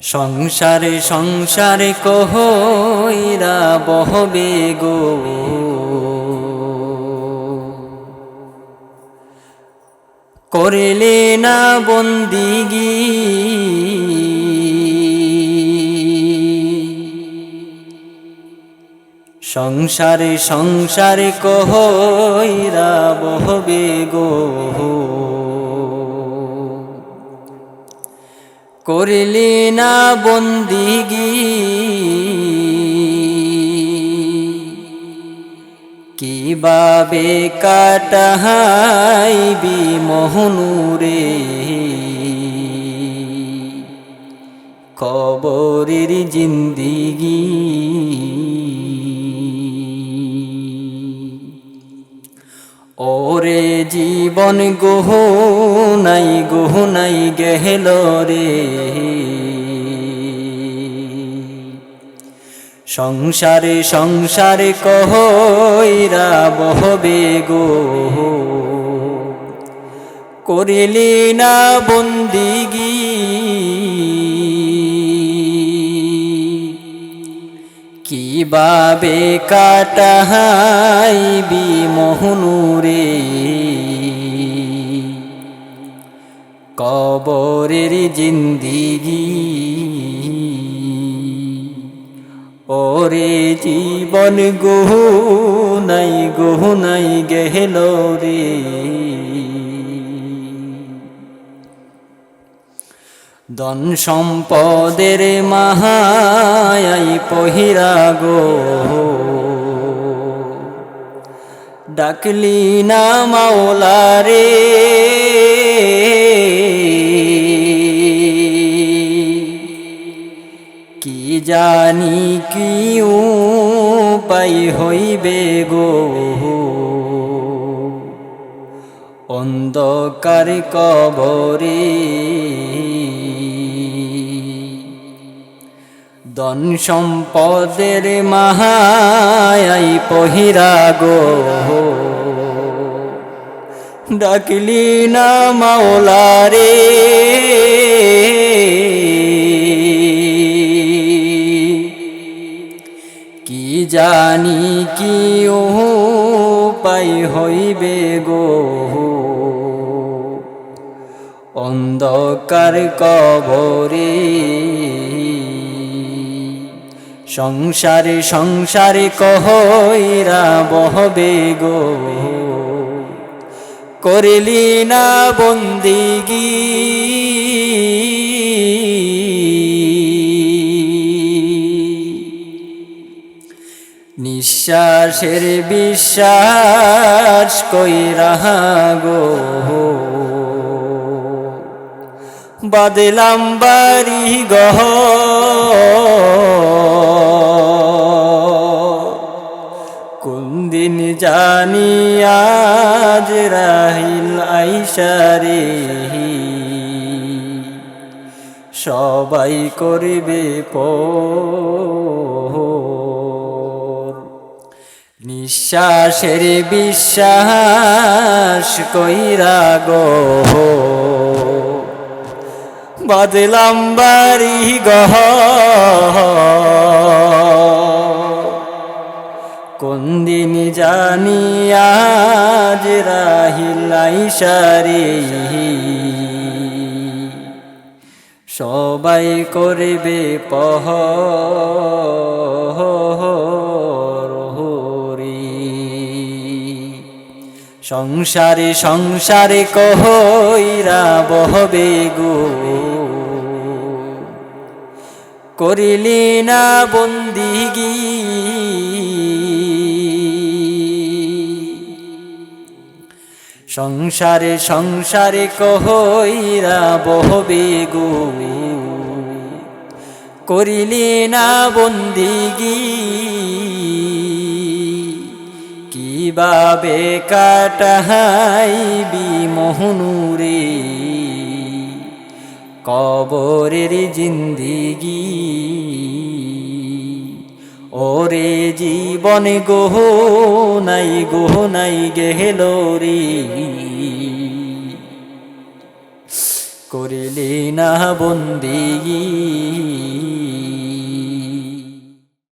সংসারে সংসারে কহইরা বহবে গো করিলে না বন্দিগি। সংসারে সংসারে কহইরা বহবে গো করিলি না বন্দিগি। কীভাবে কাটাহাইবি মোহনুরে? কবরের জিন্দিগি। ওরে জীবন গোহ নাই গোহ নাই গেহল রে। সংসারে সংসারে কহইরা বহবে গো করিলি না বন্দিগি কীভাবে কাটাহাইবি মোহনুরে? কবরের জিন্দিগি। ওরে জীবন গহু নাই গহু নাই গেহল রে। দন সম্পদের মাহাই পহিরা গো। ডাকলি না মাওলা রে কি জানি কি পাই হইবে গো। অন্ধকার কবরে দন সম্পদের মাহাই পহিরা গো। ডাকলি না মাওলা রে কি জানি কি ও পাই হইবে গো। অন্ধকার কবরে সংসারে সংসারে কহইরা বহবে গো করিলি না বন্দিগি। নিঃশ্বাসের বিশ্বাস কইরা গো। বাদলাম বাড়ি গহ। কোন দিন জানি আজ রাহিল আইসারে সবাই করবে পর। নিঃশ্বাসের বিশ্বাস কইরা গো বাদলাম বাড়ি গহ। কোন দিন জানি আজ রাহিলাই সারে। সবাই করবে পহ সংসারে সংসারে কহইরা বহবে গো। করিলি না বন্দিগি। সংসারে সংসারে কহইরা বহবে গো। করিলি না বন্দিগি। কীভাবে কাটাহাইবি মোহনুরে? কবরের জিন্দিগি। ওরে জীবন গোহ নাই গোহ নাই গেহেল রে। করিলি না বন্দিগি।